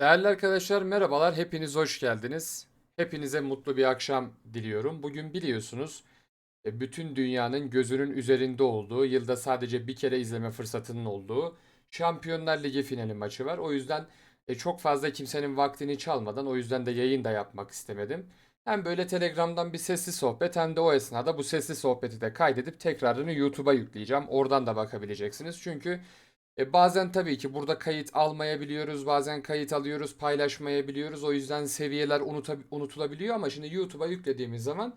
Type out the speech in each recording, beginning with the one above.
Değerli arkadaşlar merhabalar, hepiniz hoş geldiniz. Hepinize mutlu bir akşam diliyorum. Bugün biliyorsunuz e, bütün dünyanın gözünün üzerinde olduğu, yılda sadece bir kere izleme fırsatının olduğu Şampiyonlar Ligi finali maçı var. O yüzden e, çok fazla kimsenin vaktini çalmadan o yüzden de yayın da yapmak istemedim. Hem böyle Telegram'dan bir sesli sohbet hem de o esnada bu sesli sohbeti de kaydedip tekrarını YouTube'a yükleyeceğim. Oradan da bakabileceksiniz. Çünkü e, bazen tabii ki burada kayıt almayabiliyoruz, bazen kayıt alıyoruz, paylaşmayabiliyoruz. O yüzden seviyeler unutulabiliyor ama şimdi YouTube'a yüklediğimiz zaman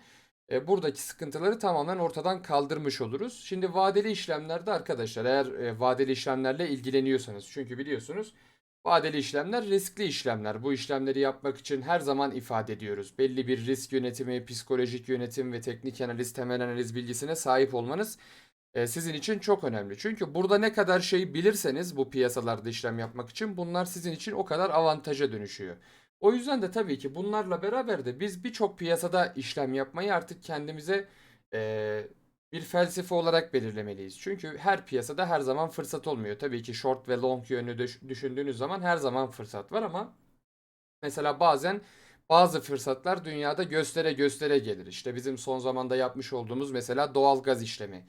e, buradaki sıkıntıları tamamen ortadan kaldırmış oluruz. Şimdi vadeli işlemlerde arkadaşlar eğer e, vadeli işlemlerle ilgileniyorsanız çünkü biliyorsunuz vadeli işlemler riskli işlemler. Bu işlemleri yapmak için her zaman ifade ediyoruz. Belli bir risk yönetimi, psikolojik yönetim ve teknik analiz, temel analiz bilgisine sahip olmanız e, sizin için çok önemli. Çünkü burada ne kadar şey bilirseniz bu piyasalarda işlem yapmak için bunlar sizin için o kadar avantaja dönüşüyor. O yüzden de tabii ki bunlarla beraber de biz birçok piyasada işlem yapmayı artık kendimize e, bir felsefe olarak belirlemeliyiz. Çünkü her piyasada her zaman fırsat olmuyor. Tabii ki short ve long yönü düş- düşündüğünüz zaman her zaman fırsat var ama Mesela bazen bazı fırsatlar dünyada göstere göstere gelir. İşte bizim son zamanda yapmış olduğumuz mesela doğal gaz işlemi.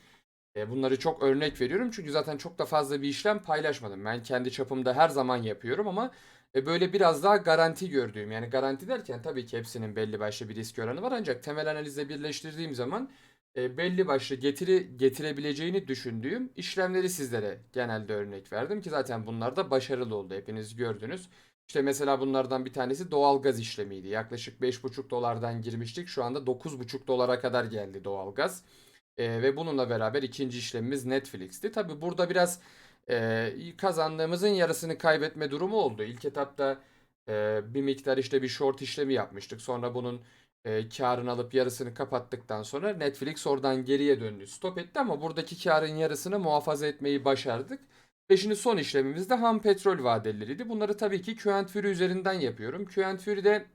E, bunları çok örnek veriyorum çünkü zaten çok da fazla bir işlem paylaşmadım. Ben kendi çapımda her zaman yapıyorum ama e, böyle biraz daha garanti gördüğüm yani garanti derken tabii ki hepsinin belli başlı bir risk oranı var ancak temel analizle birleştirdiğim zaman e, belli başlı getiri getirebileceğini düşündüğüm işlemleri sizlere genelde örnek verdim ki zaten bunlar da başarılı oldu. Hepiniz gördünüz. İşte mesela bunlardan bir tanesi doğalgaz işlemiydi. Yaklaşık 5,5 dolardan girmiştik. Şu anda 9,5 dolara kadar geldi doğalgaz. Ee, ve bununla beraber ikinci işlemimiz Netflix'ti. Tabii burada biraz e, kazandığımızın yarısını kaybetme durumu oldu. İlk etapta e, bir miktar işte bir short işlemi yapmıştık. Sonra bunun e, karını alıp yarısını kapattıktan sonra Netflix oradan geriye döndü. Stop etti ama buradaki karın yarısını muhafaza etmeyi başardık. Ve şimdi son işlemimiz de ham petrol vadeleriydi. Bunları tabii ki Q Fury üzerinden yapıyorum. Q Fury'de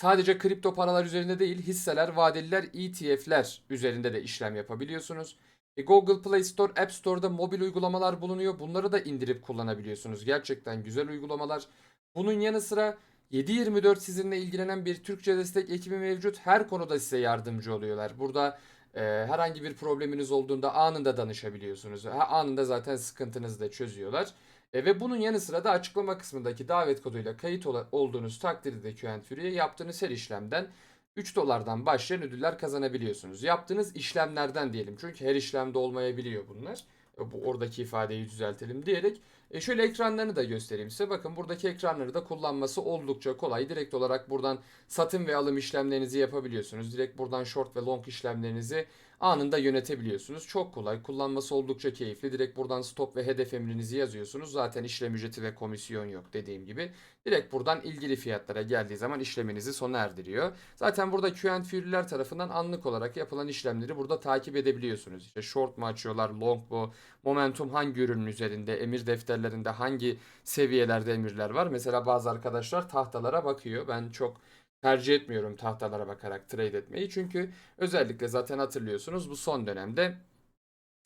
sadece kripto paralar üzerinde değil, hisseler, vadeliler, ETF'ler üzerinde de işlem yapabiliyorsunuz. E, Google Play Store, App Store'da mobil uygulamalar bulunuyor. Bunları da indirip kullanabiliyorsunuz. Gerçekten güzel uygulamalar. Bunun yanı sıra 7/24 sizinle ilgilenen bir Türkçe destek ekibi mevcut. Her konuda size yardımcı oluyorlar. Burada e, herhangi bir probleminiz olduğunda anında danışabiliyorsunuz. Ha, anında zaten sıkıntınızı da çözüyorlar. E, ve bunun yanı sıra da açıklama kısmındaki davet koduyla kayıt olduğunuz takdirde de Q&Fury'ye yaptığınız her işlemden 3 dolardan başlayan ödüller kazanabiliyorsunuz. Yaptığınız işlemlerden diyelim. Çünkü her işlemde olmayabiliyor bunlar. E, Bu oradaki ifadeyi düzeltelim diyerek. E şöyle ekranlarını da göstereyim size. Bakın buradaki ekranları da kullanması oldukça kolay. Direkt olarak buradan satın ve alım işlemlerinizi yapabiliyorsunuz. Direkt buradan short ve long işlemlerinizi anında yönetebiliyorsunuz. Çok kolay. Kullanması oldukça keyifli. Direkt buradan stop ve hedef emrinizi yazıyorsunuz. Zaten işlem ücreti ve komisyon yok dediğim gibi. Direkt buradan ilgili fiyatlara geldiği zaman işleminizi sona erdiriyor. Zaten burada Q&Fury'ler tarafından anlık olarak yapılan işlemleri burada takip edebiliyorsunuz. İşte short mu açıyorlar, long mu, momentum hangi ürünün üzerinde, emir defterlerinde hangi seviyelerde emirler var. Mesela bazı arkadaşlar tahtalara bakıyor. Ben çok tercih etmiyorum tahtalara bakarak trade etmeyi. Çünkü özellikle zaten hatırlıyorsunuz bu son dönemde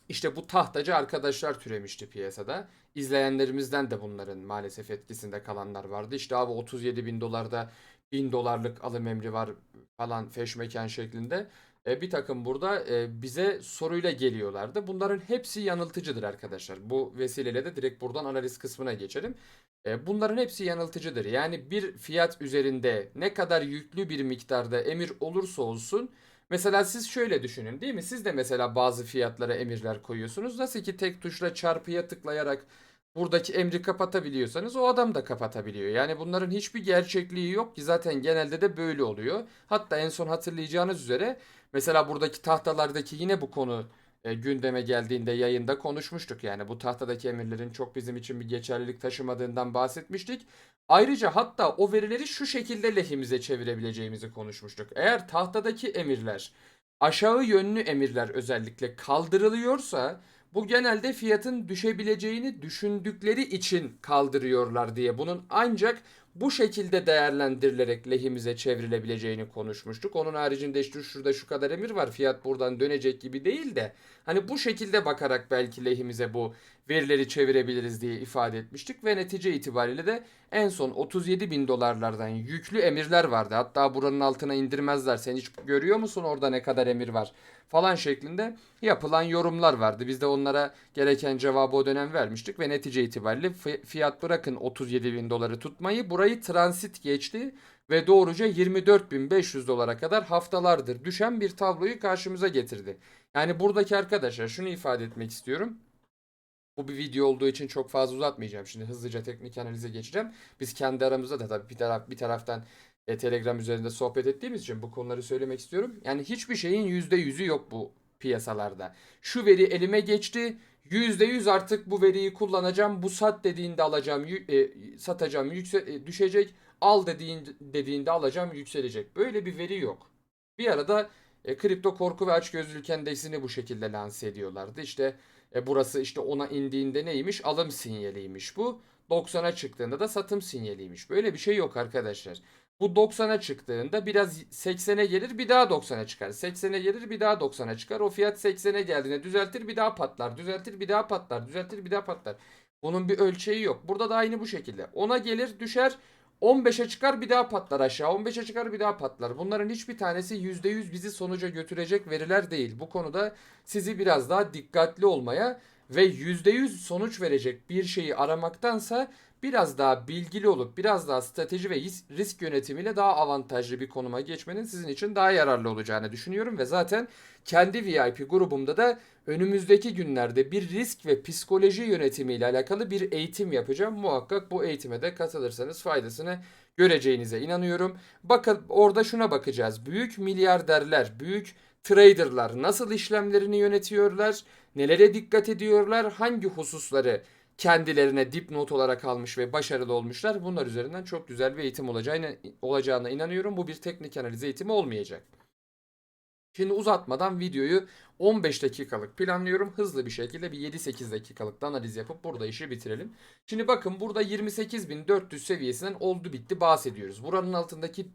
işte bu tahtacı arkadaşlar türemişti piyasada. İzleyenlerimizden de bunların maalesef etkisinde kalanlar vardı. İşte abi 37 bin dolarda 1000 dolarlık alım emri var falan feşmeken şeklinde. E, bir takım burada e, bize soruyla geliyorlardı. Bunların hepsi yanıltıcıdır arkadaşlar. Bu vesileyle de direkt buradan analiz kısmına geçelim. E, bunların hepsi yanıltıcıdır. Yani bir fiyat üzerinde ne kadar yüklü bir miktarda emir olursa olsun Mesela siz şöyle düşünün değil mi? Siz de mesela bazı fiyatlara emirler koyuyorsunuz. Nasıl ki tek tuşla çarpıya tıklayarak buradaki emri kapatabiliyorsanız o adam da kapatabiliyor. Yani bunların hiçbir gerçekliği yok ki zaten genelde de böyle oluyor. Hatta en son hatırlayacağınız üzere mesela buradaki tahtalardaki yine bu konu e, gündeme geldiğinde yayında konuşmuştuk. Yani bu tahtadaki emirlerin çok bizim için bir geçerlilik taşımadığından bahsetmiştik. Ayrıca hatta o verileri şu şekilde lehimize çevirebileceğimizi konuşmuştuk. Eğer tahtadaki emirler aşağı yönlü emirler özellikle kaldırılıyorsa bu genelde fiyatın düşebileceğini düşündükleri için kaldırıyorlar diye. Bunun ancak bu şekilde değerlendirilerek lehimize çevrilebileceğini konuşmuştuk. Onun haricinde işte şurada şu kadar emir var fiyat buradan dönecek gibi değil de hani bu şekilde bakarak belki lehimize bu verileri çevirebiliriz diye ifade etmiştik ve netice itibariyle de en son 37 bin dolarlardan yüklü emirler vardı. Hatta buranın altına indirmezler. Sen hiç görüyor musun orada ne kadar emir var falan şeklinde yapılan yorumlar vardı. Biz de onlara gereken cevabı o dönem vermiştik ve netice itibariyle fi- fiyat bırakın 37 bin doları tutmayı burayı transit geçti ve doğruca 24.500 dolara kadar haftalardır düşen bir tabloyu karşımıza getirdi. Yani buradaki arkadaşlar şunu ifade etmek istiyorum. Bu bir video olduğu için çok fazla uzatmayacağım. Şimdi hızlıca teknik analize geçeceğim. Biz kendi aramızda da tabii bir taraf bir taraftan e, Telegram üzerinde sohbet ettiğimiz için bu konuları söylemek istiyorum. Yani hiçbir şeyin %100'ü yok bu piyasalarda. Şu veri elime geçti. %100 artık bu veriyi kullanacağım. Bu sat dediğinde alacağım, e, satacağım, yükse, e, düşecek. Al dediğin, dediğinde alacağım, yükselecek. Böyle bir veri yok. Bir arada e, kripto korku ve açgözlülük endeksini bu şekilde lanse ediyorlardı. İşte e, burası işte ona indiğinde neymiş? Alım sinyaliymiş bu. 90'a çıktığında da satım sinyaliymiş. Böyle bir şey yok arkadaşlar. Bu 90'a çıktığında biraz 80'e gelir bir daha 90'a çıkar. 80'e gelir bir daha 90'a çıkar. O fiyat 80'e geldiğinde düzeltir bir daha patlar. Düzeltir bir daha patlar. Düzeltir bir daha patlar. Bunun bir ölçeği yok. Burada da aynı bu şekilde. 10'a gelir düşer. 15'e çıkar bir daha patlar aşağı. 15'e çıkar bir daha patlar. Bunların hiçbir tanesi %100 bizi sonuca götürecek veriler değil. Bu konuda sizi biraz daha dikkatli olmaya ve %100 sonuç verecek bir şeyi aramaktansa biraz daha bilgili olup biraz daha strateji ve risk- yönetimiyle daha avantajlı bir konuma geçmenin sizin için daha yararlı olacağını düşünüyorum ve zaten kendi VIP grubumda da önümüzdeki günlerde bir risk ve psikoloji yönetimiyle alakalı bir eğitim yapacağım. Muhakkak bu eğitime de katılırsanız faydasını göreceğinize inanıyorum. Bakın orada şuna bakacağız. Büyük milyarderler, büyük traderlar nasıl işlemlerini yönetiyorlar? Nelere dikkat ediyorlar? Hangi hususları kendilerine dipnot olarak almış ve başarılı olmuşlar? Bunlar üzerinden çok güzel bir eğitim olacağına, olacağına inanıyorum. Bu bir teknik analiz eğitimi olmayacak. Şimdi uzatmadan videoyu 15 dakikalık planlıyorum. Hızlı bir şekilde bir 7-8 dakikalık da analiz yapıp burada işi bitirelim. Şimdi bakın burada 28.400 seviyesinden oldu bitti bahsediyoruz. Buranın altındaki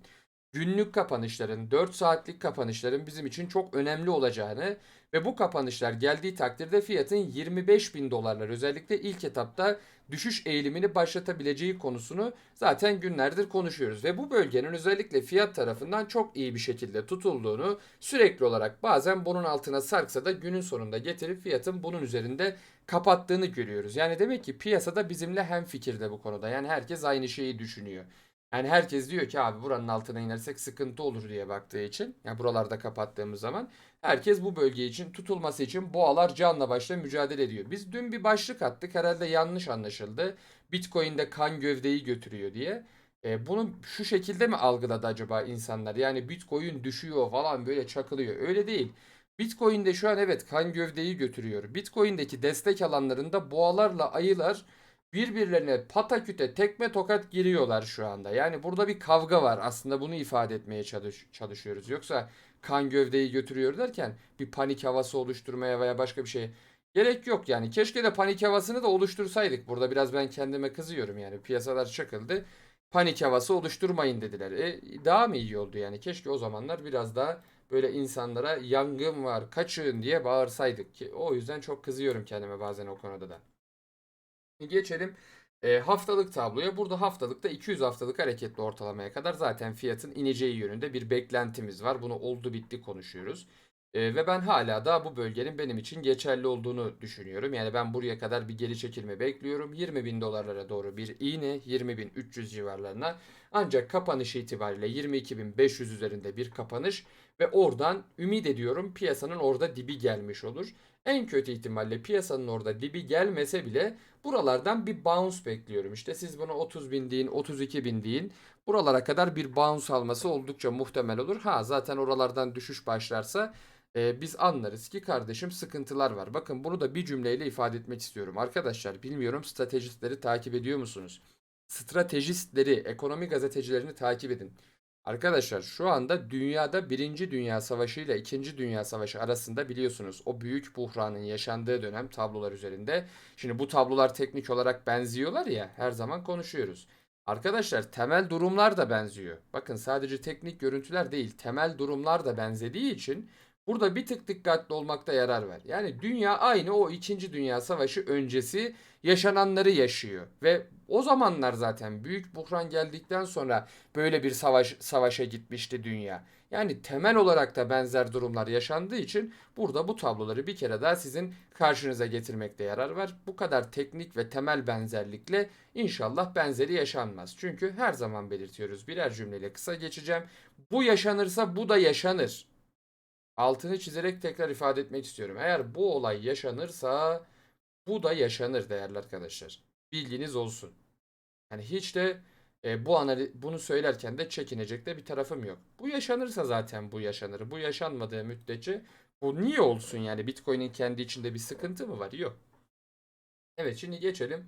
günlük kapanışların, 4 saatlik kapanışların bizim için çok önemli olacağını ve bu kapanışlar geldiği takdirde fiyatın 25 bin dolarlar özellikle ilk etapta düşüş eğilimini başlatabileceği konusunu zaten günlerdir konuşuyoruz. Ve bu bölgenin özellikle fiyat tarafından çok iyi bir şekilde tutulduğunu sürekli olarak bazen bunun altına sarksa da günün sonunda getirip fiyatın bunun üzerinde kapattığını görüyoruz. Yani demek ki piyasada bizimle hem fikirde bu konuda. Yani herkes aynı şeyi düşünüyor. Yani herkes diyor ki abi buranın altına inersek sıkıntı olur diye baktığı için. Yani buralarda kapattığımız zaman herkes bu bölge için tutulması için boğalar canla başla mücadele ediyor. Biz dün bir başlık attık herhalde yanlış anlaşıldı. Bitcoin'de kan gövdeyi götürüyor diye. E, bunu şu şekilde mi algıladı acaba insanlar? Yani Bitcoin düşüyor falan böyle çakılıyor. Öyle değil. Bitcoin'de şu an evet kan gövdeyi götürüyor. Bitcoin'deki destek alanlarında boğalarla ayılar birbirlerine pataküte tekme tokat giriyorlar şu anda. Yani burada bir kavga var. Aslında bunu ifade etmeye çalış çalışıyoruz. Yoksa kan gövdeyi götürüyor derken bir panik havası oluşturmaya veya başka bir şey gerek yok yani. Keşke de panik havasını da oluştursaydık. Burada biraz ben kendime kızıyorum yani. Piyasalar çakıldı. Panik havası oluşturmayın dediler. E, daha mı iyi oldu yani? Keşke o zamanlar biraz daha böyle insanlara yangın var, kaçın diye bağırsaydık ki. O yüzden çok kızıyorum kendime bazen o konuda da. Geçelim e, haftalık tabloya. Burada haftalıkta 200 haftalık hareketli ortalamaya kadar zaten fiyatın ineceği yönünde bir beklentimiz var. Bunu oldu bitti konuşuyoruz. E, ve ben hala da bu bölgenin benim için geçerli olduğunu düşünüyorum. Yani ben buraya kadar bir geri çekilme bekliyorum. 20 bin dolarlara doğru bir iğne 20 bin 300 civarlarına. Ancak kapanış itibariyle 22 bin 500 üzerinde bir kapanış ve oradan ümit ediyorum piyasanın orada dibi gelmiş olur. En kötü ihtimalle piyasanın orada dibi gelmese bile buralardan bir bounce bekliyorum. İşte siz buna 30 bin deyin, 32 bin deyin. Buralara kadar bir bounce alması oldukça muhtemel olur. Ha zaten oralardan düşüş başlarsa e, biz anlarız ki kardeşim sıkıntılar var. Bakın bunu da bir cümleyle ifade etmek istiyorum. Arkadaşlar bilmiyorum stratejistleri takip ediyor musunuz? Stratejistleri, ekonomi gazetecilerini takip edin. Arkadaşlar şu anda dünyada Birinci Dünya Savaşı ile İkinci Dünya Savaşı arasında biliyorsunuz o büyük buhranın yaşandığı dönem tablolar üzerinde. Şimdi bu tablolar teknik olarak benziyorlar ya her zaman konuşuyoruz. Arkadaşlar temel durumlar da benziyor. Bakın sadece teknik görüntüler değil, temel durumlar da benzediği için burada bir tık dikkatli olmakta yarar var. Yani dünya aynı o 2. Dünya Savaşı öncesi yaşananları yaşıyor ve o zamanlar zaten büyük buhran geldikten sonra böyle bir savaş savaşa gitmişti dünya. Yani temel olarak da benzer durumlar yaşandığı için burada bu tabloları bir kere daha sizin karşınıza getirmekte yarar var. Bu kadar teknik ve temel benzerlikle İnşallah benzeri yaşanmaz. Çünkü her zaman belirtiyoruz. Birer cümleyle kısa geçeceğim. Bu yaşanırsa bu da yaşanır. Altını çizerek tekrar ifade etmek istiyorum. Eğer bu olay yaşanırsa bu da yaşanır değerli arkadaşlar. Bilginiz olsun. Yani hiç de e, bu anali bunu söylerken de çekinecek de bir tarafım yok. Bu yaşanırsa zaten bu yaşanır. Bu yaşanmadığı müddetçe bu niye olsun yani Bitcoin'in kendi içinde bir sıkıntı mı var? Yok. Evet şimdi geçelim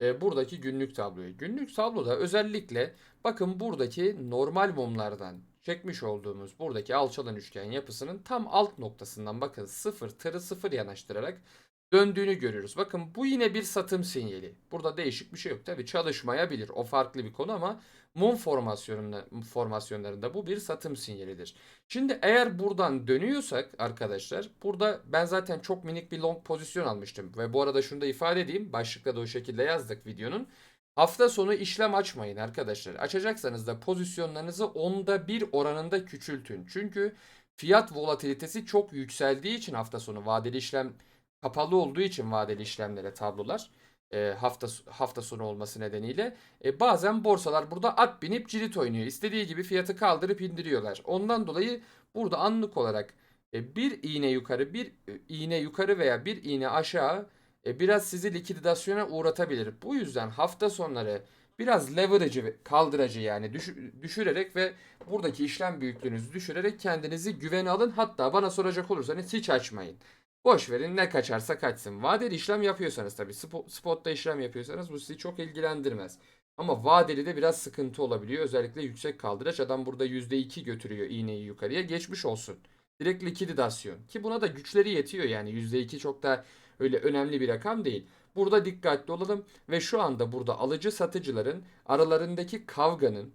e, buradaki günlük tabloya. Günlük tabloda özellikle bakın buradaki normal mumlardan çekmiş olduğumuz buradaki alçalan üçgen yapısının tam alt noktasından bakın sıfır tırı sıfır yanaştırarak döndüğünü görüyoruz. Bakın bu yine bir satım sinyali. Burada değişik bir şey yok. Tabii çalışmayabilir. O farklı bir konu ama mum formasyonunda, formasyonlarında bu bir satım sinyalidir. Şimdi eğer buradan dönüyorsak arkadaşlar burada ben zaten çok minik bir long pozisyon almıştım. Ve bu arada şunu da ifade edeyim. Başlıkta da o şekilde yazdık videonun. Hafta sonu işlem açmayın arkadaşlar. Açacaksanız da pozisyonlarınızı onda bir oranında küçültün. Çünkü fiyat volatilitesi çok yükseldiği için hafta sonu vadeli işlem kapalı olduğu için vadeli işlemlere tablolar e, hafta hafta sonu olması nedeniyle e, bazen borsalar burada at binip cirit oynuyor. İstediği gibi fiyatı kaldırıp indiriyorlar. Ondan dolayı burada anlık olarak e, bir iğne yukarı bir e, iğne yukarı veya bir iğne aşağı e, biraz sizi likidasyona uğratabilir. Bu yüzden hafta sonları biraz leverage'ı kaldırıcı yani düş- düşürerek ve buradaki işlem büyüklüğünüzü düşürerek kendinizi güvene alın. Hatta bana soracak olursanız hiç açmayın. Boş verin ne kaçarsa kaçsın. Vadeli işlem yapıyorsanız tabii spo- spotta işlem yapıyorsanız bu sizi çok ilgilendirmez. Ama vadeli de biraz sıkıntı olabiliyor. Özellikle yüksek kaldıraç. Adam burada %2 götürüyor iğneyi yukarıya. Geçmiş olsun. Direkt likidasyon. Ki buna da güçleri yetiyor yani. %2 çok da öyle önemli bir rakam değil. Burada dikkatli olalım ve şu anda burada alıcı satıcıların aralarındaki kavganın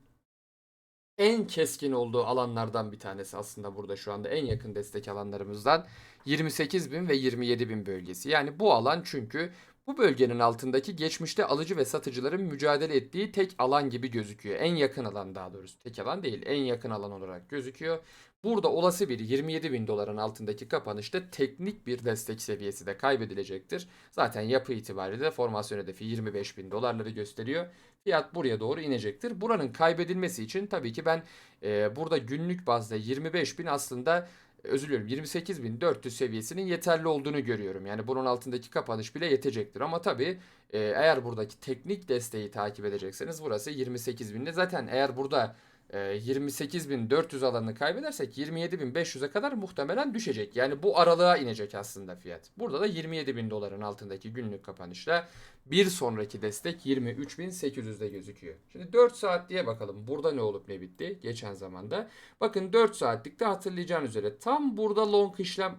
en keskin olduğu alanlardan bir tanesi aslında burada şu anda en yakın destek alanlarımızdan 28.000 ve 27.000 bölgesi. Yani bu alan çünkü bu bölgenin altındaki geçmişte alıcı ve satıcıların mücadele ettiği tek alan gibi gözüküyor. En yakın alan daha doğrusu. Tek alan değil, en yakın alan olarak gözüküyor. Burada olası bir 27 bin doların altındaki kapanışta teknik bir destek seviyesi de kaybedilecektir. Zaten yapı itibariyle formasyon hedefi 25 bin dolarları gösteriyor. Fiyat buraya doğru inecektir. Buranın kaybedilmesi için tabii ki ben e, burada günlük bazda 25 bin aslında özür diliyorum 28.400 seviyesinin yeterli olduğunu görüyorum. Yani bunun altındaki kapanış bile yetecektir. Ama tabii e, eğer buradaki teknik desteği takip edecekseniz burası 28.000'de. Zaten eğer burada e, 28.400 alanını kaybedersek 27.500'e kadar muhtemelen düşecek. Yani bu aralığa inecek aslında fiyat. Burada da 27.000 doların altındaki günlük kapanışla bir sonraki destek 23.800'de gözüküyor. Şimdi 4 saat diye bakalım. Burada ne olup ne bitti geçen zamanda. Bakın 4 saatlikte hatırlayacağınız üzere tam burada long işlem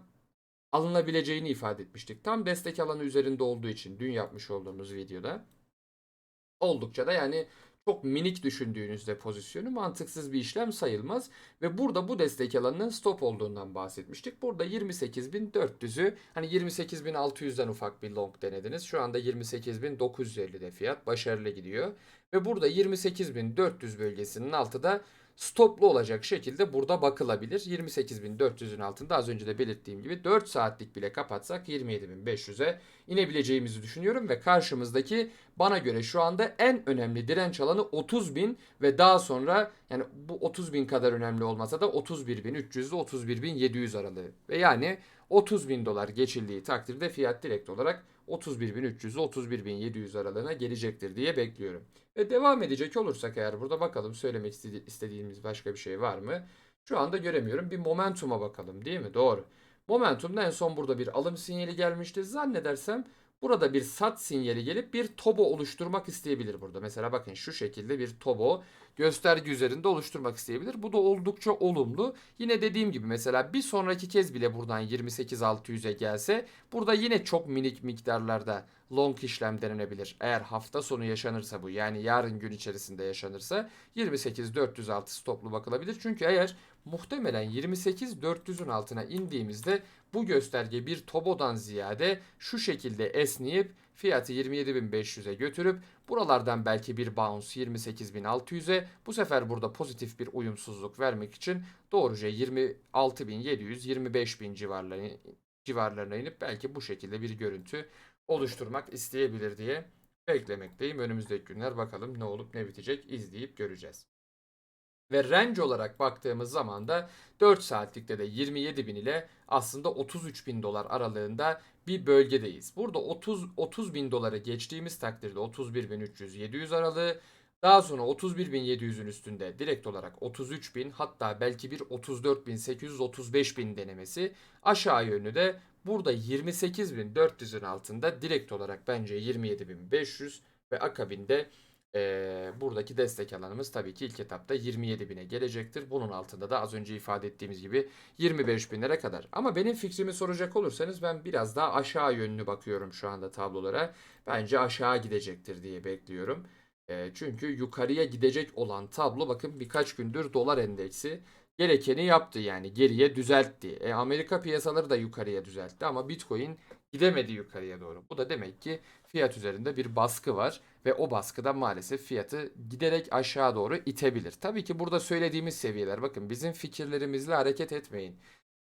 alınabileceğini ifade etmiştik. Tam destek alanı üzerinde olduğu için dün yapmış olduğumuz videoda. Oldukça da yani çok minik düşündüğünüzde pozisyonu mantıksız bir işlem sayılmaz. Ve burada bu destek alanının stop olduğundan bahsetmiştik. Burada 28.400'ü hani 28.600'den ufak bir long denediniz. Şu anda 28.950'de fiyat başarılı gidiyor. Ve burada 28.400 bölgesinin altı da stoplu olacak şekilde burada bakılabilir. 28.400'ün altında az önce de belirttiğim gibi 4 saatlik bile kapatsak 27.500'e inebileceğimizi düşünüyorum ve karşımızdaki bana göre şu anda en önemli direnç alanı 30.000 ve daha sonra yani bu 30.000 kadar önemli olmasa da 31.300 ile 31.700 aralığı ve yani 30.000 dolar geçildiği takdirde fiyat direkt olarak 31.300 ile 31.700 aralığına gelecektir diye bekliyorum. Ve devam edecek olursak eğer burada bakalım söylemek istedi- istediğimiz başka bir şey var mı? Şu anda göremiyorum. Bir momentuma bakalım değil mi? Doğru. Momentumda en son burada bir alım sinyali gelmişti. Zannedersem burada bir sat sinyali gelip bir tobo oluşturmak isteyebilir burada. Mesela bakın şu şekilde bir tobo gösterge üzerinde oluşturmak isteyebilir. Bu da oldukça olumlu. Yine dediğim gibi mesela bir sonraki kez bile buradan 28.600'e gelse burada yine çok minik miktarlarda long işlem denenebilir. Eğer hafta sonu yaşanırsa bu yani yarın gün içerisinde yaşanırsa 28.406 stoplu bakılabilir. Çünkü eğer muhtemelen 28.400'ün altına indiğimizde bu gösterge bir tobodan ziyade şu şekilde esneyip fiyatı 27.500'e götürüp buralardan belki bir bounce 28.600'e bu sefer burada pozitif bir uyumsuzluk vermek için doğruca 26.700 25.000 civarlarına, civarlarına inip belki bu şekilde bir görüntü oluşturmak isteyebilir diye beklemekteyim. Önümüzdeki günler bakalım ne olup ne bitecek izleyip göreceğiz. Ve range olarak baktığımız zaman da 4 saatlikte de 27 bin ile aslında 33 bin dolar aralığında bir bölgedeyiz. Burada 30 30 bin dolara geçtiğimiz takdirde 31 bin 300 700 aralığı daha sonra 31 bin 700'ün üstünde direkt olarak 33 bin hatta belki bir 34 bin 800 35 bin denemesi aşağı yönlü de burada 28 bin 400'ün altında direkt olarak bence 27 bin 500 ve akabinde ee, buradaki destek alanımız tabii ki ilk etapta 27 bine gelecektir. Bunun altında da az önce ifade ettiğimiz gibi 25 binlere kadar. Ama benim fikrimi soracak olursanız ben biraz daha aşağı yönlü bakıyorum şu anda tablolara. Bence aşağı gidecektir diye bekliyorum. Ee, çünkü yukarıya gidecek olan tablo bakın birkaç gündür dolar endeksi gerekeni yaptı yani geriye düzeltti. E, Amerika piyasaları da yukarıya düzeltti ama Bitcoin gidemedi yukarıya doğru. Bu da demek ki fiyat üzerinde bir baskı var ve o baskıda maalesef fiyatı giderek aşağı doğru itebilir. Tabii ki burada söylediğimiz seviyeler bakın bizim fikirlerimizle hareket etmeyin.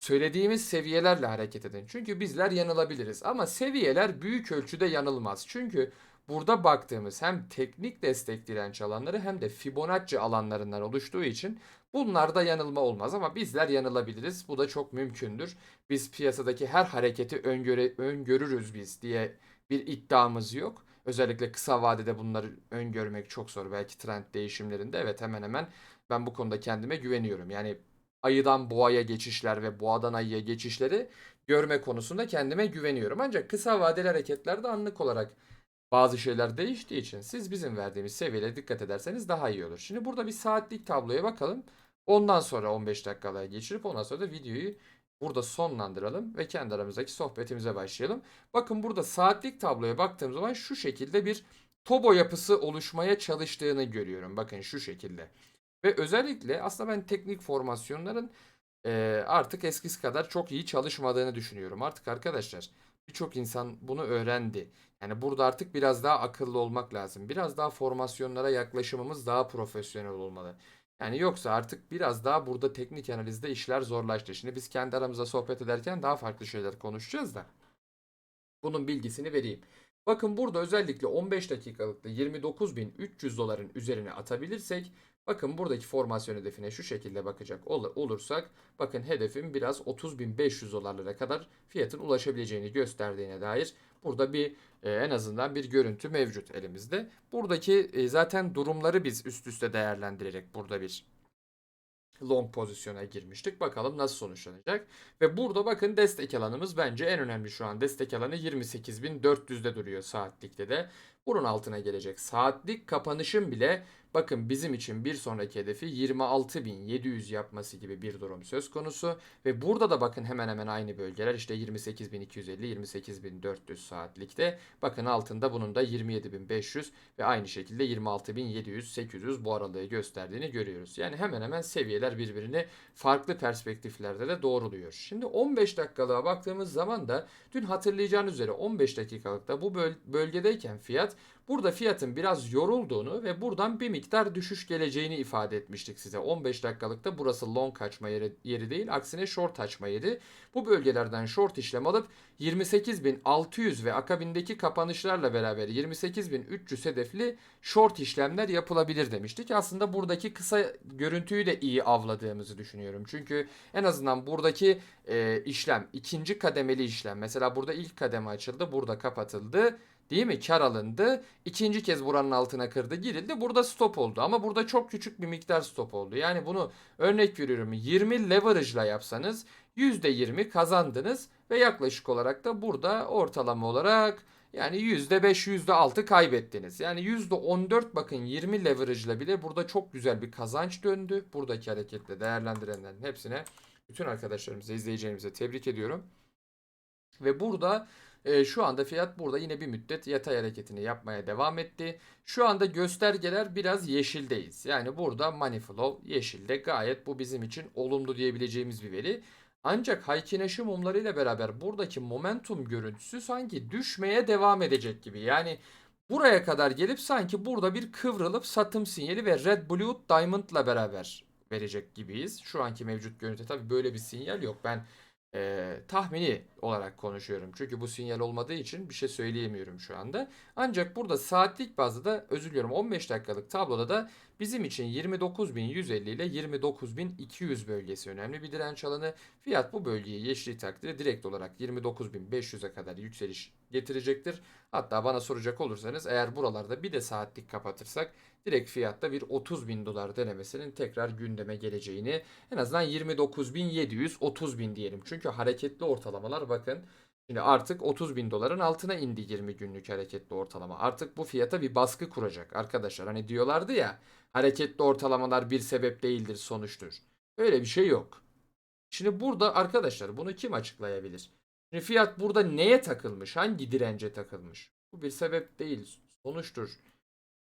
Söylediğimiz seviyelerle hareket edin. Çünkü bizler yanılabiliriz ama seviyeler büyük ölçüde yanılmaz. Çünkü burada baktığımız hem teknik destek direnç alanları hem de Fibonacci alanlarından oluştuğu için bunlarda yanılma olmaz ama bizler yanılabiliriz. Bu da çok mümkündür. Biz piyasadaki her hareketi öngöre, öngörürüz biz diye bir iddiamız yok. Özellikle kısa vadede bunları öngörmek çok zor. Belki trend değişimlerinde evet hemen hemen ben bu konuda kendime güveniyorum. Yani ayıdan boğaya geçişler ve boğadan ayıya geçişleri görme konusunda kendime güveniyorum. Ancak kısa vadeli hareketlerde anlık olarak bazı şeyler değiştiği için siz bizim verdiğimiz seviyelere dikkat ederseniz daha iyi olur. Şimdi burada bir saatlik tabloya bakalım. Ondan sonra 15 dakikalığa geçirip ondan sonra da videoyu burada sonlandıralım ve kendi aramızdaki sohbetimize başlayalım. Bakın burada saatlik tabloya baktığım zaman şu şekilde bir tobo yapısı oluşmaya çalıştığını görüyorum. Bakın şu şekilde. Ve özellikle aslında ben teknik formasyonların e, artık eskisi kadar çok iyi çalışmadığını düşünüyorum. Artık arkadaşlar birçok insan bunu öğrendi. Yani burada artık biraz daha akıllı olmak lazım. Biraz daha formasyonlara yaklaşımımız daha profesyonel olmalı. Yani yoksa artık biraz daha burada teknik analizde işler zorlaştı. Şimdi biz kendi aramızda sohbet ederken daha farklı şeyler konuşacağız da. Bunun bilgisini vereyim. Bakın burada özellikle 15 dakikalıkta 29.300 doların üzerine atabilirsek bakın buradaki formasyon hedefine şu şekilde bakacak ol- olursak bakın hedefim biraz 30.500 dolarlara kadar fiyatın ulaşabileceğini gösterdiğine dair burada bir e, en azından bir görüntü mevcut elimizde. Buradaki e, zaten durumları biz üst üste değerlendirerek burada bir long pozisyona girmiştik. Bakalım nasıl sonuçlanacak. Ve burada bakın destek alanımız bence en önemli şu an. Destek alanı 28.400'de duruyor saatlikte de. Bunun altına gelecek. Saatlik kapanışın bile bakın bizim için bir sonraki hedefi 26.700 yapması gibi bir durum söz konusu. Ve burada da bakın hemen hemen aynı bölgeler işte 28.250 28.400 saatlikte. Bakın altında bunun da 27.500 ve aynı şekilde 26.700 800 bu aralığı gösterdiğini görüyoruz. Yani hemen hemen seviyeler birbirini farklı perspektiflerde de doğruluyor. Şimdi 15 dakikalığa baktığımız zaman da dün hatırlayacağınız üzere 15 dakikalıkta bu böl- bölgedeyken fiyat Burada fiyatın biraz yorulduğunu ve buradan bir miktar düşüş geleceğini ifade etmiştik size. 15 dakikalıkta burası long açma yeri, yeri değil aksine short açma yeri. Bu bölgelerden short işlem alıp 28.600 ve akabindeki kapanışlarla beraber 28.300 hedefli short işlemler yapılabilir demiştik. Aslında buradaki kısa görüntüyü de iyi avladığımızı düşünüyorum. Çünkü en azından buradaki e, işlem ikinci kademeli işlem. Mesela burada ilk kademe açıldı burada kapatıldı. Değil mi? Kar alındı. İkinci kez buranın altına kırdı. Girildi. Burada stop oldu. Ama burada çok küçük bir miktar stop oldu. Yani bunu örnek veriyorum 20 leverage ile yapsanız %20 kazandınız ve yaklaşık olarak da burada ortalama olarak yani %5 %6 kaybettiniz. Yani %14 bakın 20 leverage ile bile burada çok güzel bir kazanç döndü. Buradaki hareketle değerlendirenlerin hepsine bütün arkadaşlarımıza izleyeceğimize tebrik ediyorum. Ve burada E, şu anda fiyat burada yine bir müddet yatay hareketini yapmaya devam etti. Şu anda göstergeler biraz yeşildeyiz. Yani burada money flow yeşilde gayet bu bizim için olumlu diyebileceğimiz bir veri. Ancak Haykineşi mumlarıyla beraber buradaki momentum görüntüsü sanki düşmeye devam edecek gibi. Yani buraya kadar gelip sanki burada bir kıvrılıp satım sinyali ve Red Blue Diamond'la beraber verecek gibiyiz. Şu anki mevcut görüntü tabii böyle bir sinyal yok. Ben e, tahmini olarak konuşuyorum. Çünkü bu sinyal olmadığı için bir şey söyleyemiyorum şu anda. Ancak burada saatlik bazda da özür diliyorum 15 dakikalık tabloda da bizim için 29.150 ile 29.200 bölgesi önemli bir direnç alanı. Fiyat bu bölgeyi geçtiği takdirde direkt olarak 29.500'e kadar yükseliş getirecektir. Hatta bana soracak olursanız eğer buralarda bir de saatlik kapatırsak direkt fiyatta bir 30 bin dolar denemesinin tekrar gündeme geleceğini en azından 29.700 30 bin diyelim. Çünkü hareketli ortalamalar bakın şimdi artık 30 bin doların altına indi 20 günlük hareketli ortalama. Artık bu fiyata bir baskı kuracak arkadaşlar. Hani diyorlardı ya hareketli ortalamalar bir sebep değildir sonuçtur. Öyle bir şey yok. Şimdi burada arkadaşlar bunu kim açıklayabilir? Şimdi fiyat burada neye takılmış? Hangi dirence takılmış? Bu bir sebep değil, sonuçtur.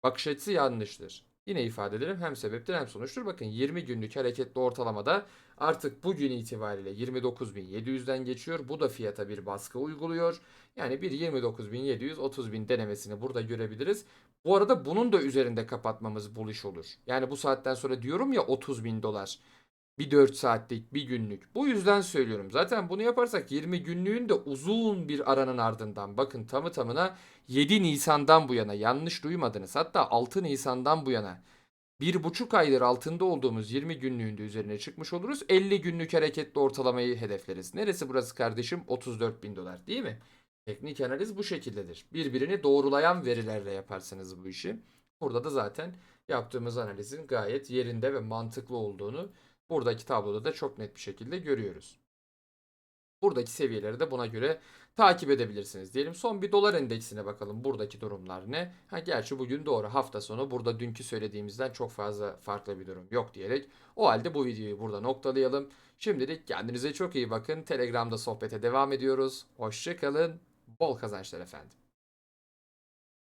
Bakış açısı yanlıştır. Yine ifade edelim hem sebeptir hem sonuçtur. Bakın 20 günlük hareketli ortalamada artık bugün itibariyle 29.700'den geçiyor. Bu da fiyata bir baskı uyguluyor. Yani bir 29.700 30.000 denemesini burada görebiliriz. Bu arada bunun da üzerinde kapatmamız bullish olur. Yani bu saatten sonra diyorum ya 30.000 dolar. Bir 4 saatlik, bir günlük. Bu yüzden söylüyorum. Zaten bunu yaparsak 20 günlüğün de uzun bir aranın ardından bakın tamı tamına 7 Nisan'dan bu yana yanlış duymadınız. Hatta 6 Nisan'dan bu yana bir buçuk aydır altında olduğumuz 20 günlüğünde üzerine çıkmış oluruz. 50 günlük hareketli ortalamayı hedefleriz. Neresi burası kardeşim? 34 bin dolar değil mi? Teknik analiz bu şekildedir. Birbirini doğrulayan verilerle yaparsınız bu işi. Burada da zaten yaptığımız analizin gayet yerinde ve mantıklı olduğunu buradaki tabloda da çok net bir şekilde görüyoruz. Buradaki seviyeleri de buna göre takip edebilirsiniz diyelim. Son bir dolar endeksine bakalım. Buradaki durumlar ne? Ha, gerçi bugün doğru hafta sonu burada dünkü söylediğimizden çok fazla farklı bir durum yok diyerek o halde bu videoyu burada noktalayalım. Şimdilik kendinize çok iyi bakın. Telegram'da sohbete devam ediyoruz. Hoşçakalın. Bol kazançlar efendim.